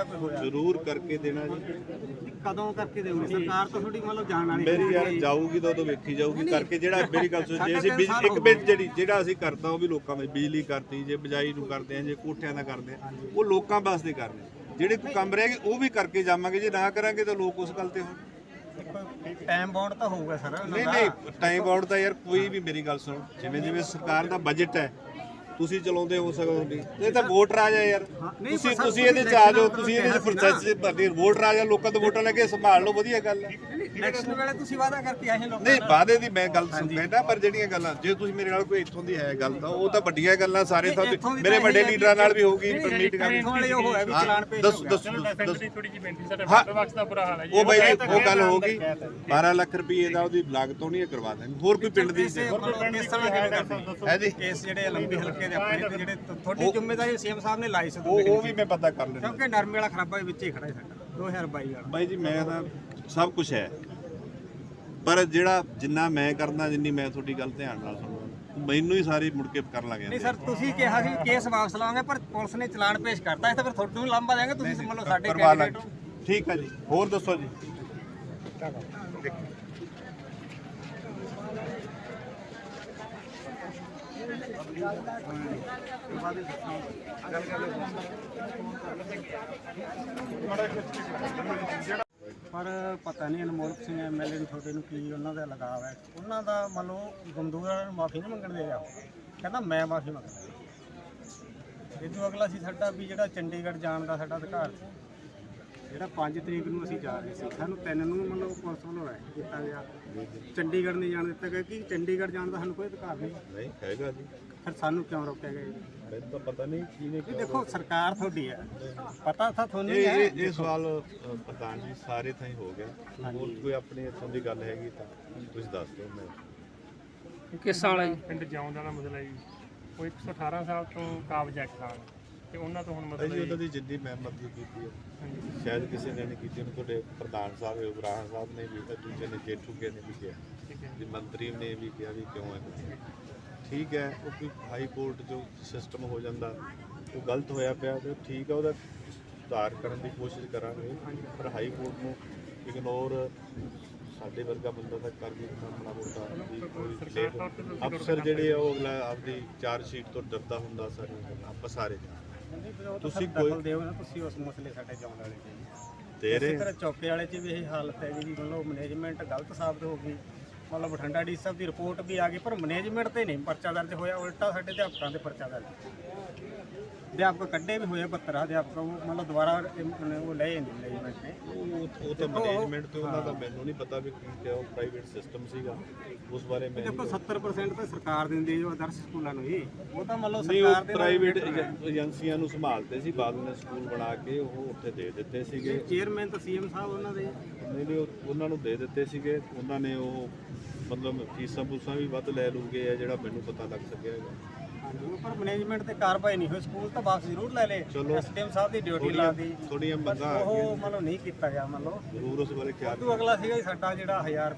ਵਾਧਾ ਕੋਈ ਹੋਇਆ ਜ਼ਰੂਰ ਕਰਕੇ ਦੇਣਾ ਜੀ। ਕਦੋਂ ਕਰਕੇ ਦੇਊਗੀ? ਸਰਕਾਰ ਤਾਂ ਤੁਹਾਡੀ ਮੰਨ ਲਓ ਜਾਣ ਵਾਲੀ ਮੇਰੀ ਯਾਰ ਜਾਊਗੀ ਤਾਂ ਉਦੋਂ ਵੇਖੀ ਜਾਊਗੀ। ਕਰਕੇ ਜਿਹੜਾ ਮੇਰੀ ਗੱਲ ਸੁਣ ਜੇ ਅਸੀਂ ਬਿਜ- ਇੱਕ ਮਿੰਟ ਜਿਹੜੀ ਜਿਹੜਾ ਅਸੀਂ ਕਰਤਾ ਉਹ ਵੀ ਲੋਕਾਂ ਵਿੱਚ ਬਿਜਲੀ ਕਰਤੀ ਜੇ ਬਜਾਈ ਨੂੰ ਕਰਦੇ ਆ ਜੇ ਕੋਠਿਆਂ ਦਾ ਕਰਦੇ ਆ ਉਹ ਲੋਕਾਂ ਵਾਸਤੇ ਕਰਦੇ। ਜਿਹੜੇ ਕੋਈ ਕੰਮ ਰਹਿ ਗਏ ਉਹ ਵੀ ਕਰਕੇ ਜਾਵਾਂਗੇ। ਜੇ ਨਾ ਕਰਾਂਗੇ ਤਾਂ ਲੋਕ ਉਸ ਗੱਲ ਤੇ ਹੋਣ। ਟਾਈਮ ਬਾਉਂਡ ਤਾਂ ਹੋਊਗਾ ਸਰ। ਨਹੀਂ ਨਹੀਂ ਟਾਈਮ ਆਊਟ ਦਾ ਯਾਰ ਕੋਈ ਵੀ ਮੇਰੀ ਗੱਲ ਸੁਣੋ। ਜਿਵੇਂ ਜਿਵੇਂ ਸਰਕਾਰ ਦਾ ਬਜਟ ਹੈ ਤੁਸੀਂ ਚਲਾਉਂਦੇ ਹੋ ਸਕੋ ਵੀ। ਇਹ ਤਾਂ ਵੋਟ ਰਾਜ ਹੈ ਯਾਰ। ਨਹੀਂ, ਤੁਸੀਂ ਤੁਸੀਂ ਇਹਦੇ ਚ ਆ ਜਾਓ ਤੁਸੀਂ ਇਹਦੇ ਚ। ਪ੍ਰੋਸੈਸ ਭਰਨੀ ਵੋਟ ਰਾਜ ਹੈ ਲੋਕਾਂ ਤੋਂ ਵੋਟਾਂ ਲੈ ਕੇ ਸੰਭਾਲ ਲਓ ਵਧੀਆ ਗੱਲ ਹੈ। ਇਲੈਕਸ਼ਨ ਵੇਲੇ ਤੁਸੀਂ ਵਾਅਦਾ ਕਰਕੇ ਆਏ ਲੋਕਾਂ ਨਹੀਂ ਵਾਅਦੇ ਦੀ ਮੈਂ ਗੱਲ ਸੁਣ ਕਹਿੰਦਾ ਪਰ ਜਿਹੜੀਆਂ ਗੱਲਾਂ ਜੇ ਤੁਸੀਂ ਮੇਰੇ ਨਾਲ ਕੋਈ ਇੱਥੋਂ ਦੀ ਹੈ ਗੱਲ ਤਾਂ ਉਹ ਤਾਂ ਵੱਡੀਆਂ ਗੱਲਾਂ ਸਾਰੇ ਤਾਂ ਮੇਰੇ ਵੱਡੇ ਲੀਡਰਾਂ ਨਾਲ ਵੀ ਹੋਊਗੀ ਨਹੀਂ, ਮੀਟਿੰਗਾਂ ਵੀ ਦੱਸ। ਦੱਸ ਥੋੜੀ ਜਿਹੀ ਬੇਨਤੀ ਸਾਡੇ ਹਾਂ। ਵਕਤ ਦਾ ਬੁਰਾ ਹਾਲ ਹੈ ਉਹ ਬਾਈ ਉਹ ਗੱਲ ਹੋ ਗਈ 12 ਲੱਖ ਰੁਪਏ ਦਾ ਉਹਦੀ ਲਾਗਤ ਹੋਣੀ ਹੈ ਕਰਵਾ ਦੇਣ ਹੋਰ ਕੋਈ ਪਿੰਡ ਦੀ ਹੈ ਜੀ? ਕੇਸ ਜਿਹੜੇ ਲੰਬੀ ਹਲਕੇ ਦੇ ਆਪਣੇ ਤੇ ਜਿਹੜੇ ਤੁਹਾਡੀ ਜ਼ਿੰਮੇਵਾਰੀ ਸੀਐਮ ਸਾਹਿਬ ਨੇ ਲਾਈ ਸੀ ਉਹ ਉਹ ਵੀ ਮੈਂ ਪਤਾ ਕਰ ਲੈਣਾ ਕਿਉਂਕਿ ਨਰਮੇ ਵਾਲਾ ਖਰਾਬਾ ਵਿੱਚ ਹੀ ਖੜਾ ਹੈ ਸਾਡਾ 2022 ਵਾਲਾ। ਬਾਈ ਜੀ ਮੈਂ ਤਾਂ ਸਭ ਕੁਝ ਹੈ। ਪਰ ਜਿਹੜਾ ਜਿੰਨਾ ਮੈਂ ਕਰਦਾ ਜਿੰਨੀ ਮੈਂ ਤੁਹਾਡੀ ਗੱਲ ਧਿਆਨ ਨਾਲ ਸੁਣਦਾ ਮੈਨੂੰ ਹੀ ਸਾਰੇ ਮੁੜ ਕੇ ਕਰਨ ਲੱਗ ਨਹੀਂ ਜਾਂਦੇ ਸਰ ਤੁਸੀਂ ਕਿਹਾ ਸੀ ਕੇਸ ਵਾਪਸ ਲਾਵਾਂਗੇ ਪਰ ਪੁਲਿਸ ਨੇ ਚਲਾਨ ਪੇਸ਼ ਕਰਤਾ ਇਸ ਤਾਂ ਫਿਰ ਤੁਹਾਨੂੰ ਵੀ ਲਾਂਭਾ ਦੇਾਂਗੇ ਤੁਸੀਂ ਮੰਨ ਲਓ ਸਾਡੇ ਕੈਂਡੀਡੇਟ ਠੀਕ ਹੈ ਜੀ ਹੋਰ ਦੱਸੋ ਜੀ। ਪਰ ਪਤਾ ਨਹੀਂ ਅਨਮੋਲ ਸਿੰਘ ਐਮਐਲਏ ਨੂੰ ਤੁਹਾਡੇ ਨੂੰ ਕੀ ਉਹਨਾਂ ਦਾ ਲਗਾਵ ਹੈ। ਉਹਨਾਂ ਦਾ ਮੰਨ ਲਓ ਗੰਦੂਰਾਂ ਨੂੰ ਮਾਫੀ ਨਹੀਂ ਮੰਗਣ ਦੇ ਰਿਹਾ। ਕਹਿੰਦਾ ਮੈਂ ਮਾਫੀ ਮੰਗਦਾ। ਇਹ ਤੋਂ ਅਗਲਾ ਸੀ ਸਾਡਾ ਵੀ ਜਿਹੜਾ ਚੰਡੀਗੜ੍ਹ ਜਾਣ ਦਾ ਸਾਡਾ ਅਧਿਕਾਰ ਸੀ। ਜਿਹੜਾ 5 ਤਰੀਕ ਨੂੰ ਅਸੀਂ ਜਾ ਰਹੇ ਸੀ ਸਾਨੂੰ ਤਿੰਨ ਨੂੰ ਮਤਲਬ ਪੁਲਿਸ ਵੱਲੋਂ ਅਰੈਸਟ ਕੀਤਾ ਗਿਆ। ਚੰਡੀਗੜ੍ਹ ਨਹੀਂ ਜਾਣ ਦਿੱਤਾ ਗਿਆ ਕਿ ਚੰਡੀਗੜ੍ਹ ਜਾਣ ਦਾ ਸਾਨੂੰ ਕੋਈ ਅਧਿਕਾਰ ਨਹੀਂ। ਨਹੀਂ ਹੈਗਾ ਜੀ। ਫਿਰ ਸਾਨੂੰ ਕਿਉਂ ਰੋਕਿਆ ਗਿਆ ਜੀ? ਮੈਨੂੰ ਤਾਂ ਪਤਾ ਨਹੀਂ ਕਿਹਨੇ ਇਹ ਦੇਖੋ ਸਰਕਾਰ ਤੁਹਾਡੀ ਹੈ। ਪਤਾ ਤਾਂ ਤੁਹਾਨੂੰ ਹੀ ਇਹ ਹੈ। ਇਹ ਇਹ ਸਵਾਲ ਅ, ਪ੍ਰਧਾਨ ਜੀ ਸਾਰੇ ਥਾਂ ਹੀ ਹੋ ਗਿਆ ਹੋਰ ਕੋਈ ਆਪਣੀ ਇੱਥੋਂ ਦੀ ਗੱਲ ਹੈਗੀ ਤਾਂ ਤੁਸੀਂ ਦੱਸ ਦਿਓ ਮੈਂ। ਕਿਸ ਹੈ ਜੀ? ਪਿੰਡ ਜਿਉਂ ਦਾ ਮਸਲਾ ਹੈ ਜੀ। ਉਹ 118 ਸਾਲ ਤੋਂ ਕਾਬਜ ਹੈ ਕਿਸਾਨ ਤੇ ਉਹਨਾਂ ਤੋਂ ਹੁਣ ਮਤਲਬ ਜੀ ਉਹਨਾਂ ਦੀ ਜਿੰਨੀ ਮੈਂ ਮਦਦ ਕੀਤੀ ਹੈ। ਸ਼ਾਇਦ ਕਿਸੇ ਨੇ ਨਹੀਂ ਕੀਤੀ ਉਹਨੂੰ ਤੁਹਾਡੇ ਪ੍ਰਧਾਨ ਸਾਹਿਬ ਇਬਰਾਹਿਮ ਸਾਹਿਬ ਨੇ ਵੀ ਤਾਂ ਦੂਜੇ ਨੇ ਜੇਠੂਗੇ ਨੇ ਵੀ ਕਿਹਾ। ਜੀ ਮੰਤਰੀ ਨੇ ਵੀ ਕਿਹਾ ਵੀ ਕਿਉਂ ਹੈ ਠੀਕ ਹੈ ਉਹ ਕੋਈ ਹਾਈ ਕੋਰਟ ਜੋ ਸਿਸਟਮ ਹੋ ਜਾਂਦਾ ਉਹ ਗਲਤ ਹੋਇਆ ਪਿਆ ਤੇ ਠੀਕ ਹੈ ਉਹਦਾ ਸੁਧਾਰ ਕਰਨ ਦੀ ਕੋਸ਼ਿਸ਼ ਕਰਾਂਗੇ। ਪਰ ਹਾਈ ਕੋਰਟ ਨੂੰ ਇਗਨੋਰ ਸਾਡੇ ਵਰਗਾ ਬੰਦਾ ਤਾਂ ਕਰ ਵੀ ਆਪਣਾ ਮੋਟਾ ਅਫਸਰ ਜਿਹੜੇ ਆ ਉਹ ਅਗਲਾ ਆਪਦੀ ਚਾਰਜ ਸ਼ੀਟ ਤੋਂ ਡਰਦਾ ਹੁੰਦਾ ਸਾਰੇ ਆਪਾਂ ਸਾਰੇ ਤੁਸੀਂ ਕੋਈ ਦਿਓ ਨਾ ਤੁਸੀਂ ਉਸ ਮਸਲੇ ਸਾਡੇ ਜਾਣ ਵਾਲੇ ਇਸੇ ਰਹੇ ਤਰ੍ਹਾਂ ਚੌਕੇ ਵਾਲੇ 'ਚ ਵੀ ਇਹ ਹਾਲਤ ਹੈ ਜੀ ਮਤਲਬ ਮੈਨੇਜਮੈਂਟ ਗਲਤ ਸਾਬਤ ਹੋ ਗਈ। ਮਤਲਬ ਬਠਿੰਡਾ ਡੀ ਸਾਹਿਬ ਦੀ ਰਿਪੋਰਟ ਵੀ ਆ ਗਈ ਪਰ ਮੈਨੇਜਮੈਂਟ ਤੇ ਨਹੀਂ ਪਰਚਾ ਦਰਜ ਹੋਇਆ ਉਲਟਾ ਸਾਡੇ ਅਧਿਆਪਕਾਂ ਦੇ ਪਰਚਾ ਦਰਜ। ਅਧਿਆਪਕ ਕੱਢੇ ਵੀ ਹੋਏ 72 ਅਧਿਆਪਕ ਉਹ ਮਤਲਬ ਦੁਬਾਰਾ ਇਹ- ਉਹ ਲਏ ਨਹੀਂ ਮੈਨੇਜਮੈਂਟ ਨੇ ਉਹ ਉਹ ਤਾਂ ਮੈਨੇਜਮੈਂਟ ਤੇ ਉਹਨਾਂ ਦਾ ਮੈਨੂੰ ਨਹੀਂ ਪਤਾ ਵੀ ਕੀ ਕਿ ਉਹ ਪ੍ਰਾਈਵੇਟ ਸਿਸਟਮ ਸੀਗਾ ਉਸ ਬਾਰੇ ਮੈਂ ਦੇਖੋ 70% ਤਾਂ ਸਰਕਾਰ ਦਿੰਦੀ ਹੈ ਜੋ ਆਦਰਸ਼ ਸਕੂਲਾਂ ਨੂੰ ਹੀ ਉਹ ਤਾਂ ਮਤਲਬ ਨਹੀਂ ਸਰਕਾਰ ਉਹ ਦੇ ਪ੍ਰਾਈਵੇਟ ਏਜੰਸੀਆਂ ਨੂੰ ਸੰਭਾਲਦੇ ਸੀ ਬਾਅਦ ਵਿੱਚ ਸਕੂਲ ਬਣਾ ਕੇ ਉਹ ਉੱਥੇ ਦੇ ਦਿੱਤੇ ਸੀਗੇ। ਚੇਅਰਮੈਨ ਤਾਂ ਸੀਐਮ ਸਾਹਿਬ ਉਹਨਾਂ ਦੇ। ਨਹੀਂ ਨਹੀਂ ਉਹ- ਉਹਨਾਂ ਨੂੰ ਦੇ ਦਿੱਤੇ ਸੀਗੇ। ਉਹਨਾਂ ਨੇ ਉਹ ਮਤਲਬ ਫੀਸਾਂ ਫੂਸਾਂ ਵੀ ਵੱਧ ਲੈ ਲੂਗੇ ਆ ਜਿਹੜਾ ਮੈਨੂੰ ਪਤਾ ਲੱਗ ਸਕਿਆ ਹੈਗਾ। ਪਰ ਮੈਨੇਜਮੈਂਟ ਤੇ ਕਾਰਵਾਈ ਨਹੀਂ ਹੋਈ। ਸਕੂਲ ਤਾਂ ਵਾਪਸ ਜ਼ਰੂਰ ਲੈ ਲੇ ਚਲੋ। ਐਸਡੀਐਮ ਸਾਹਿਬ ਦੀ ਡਿਊਟੀ ਲਾ ਦੀ ਥੋੜੀਆਂ ਮੰਗਾਂ ਆ ਉਹ ਮਤਲਬ ਨਹੀਂ ਕੀਤਾ ਗਿਆ ਮਤਲਬ। ਗਈਆਂ। ਜ਼ਰੂਰ ਉਸ ਬਾਰੇ ਖਿਆਲ ਉਦੋਂ ਅਗਲਾ ਸੀਗਾ ਜੀ ਸਾਡਾ ਜਿਹੜਾ 1000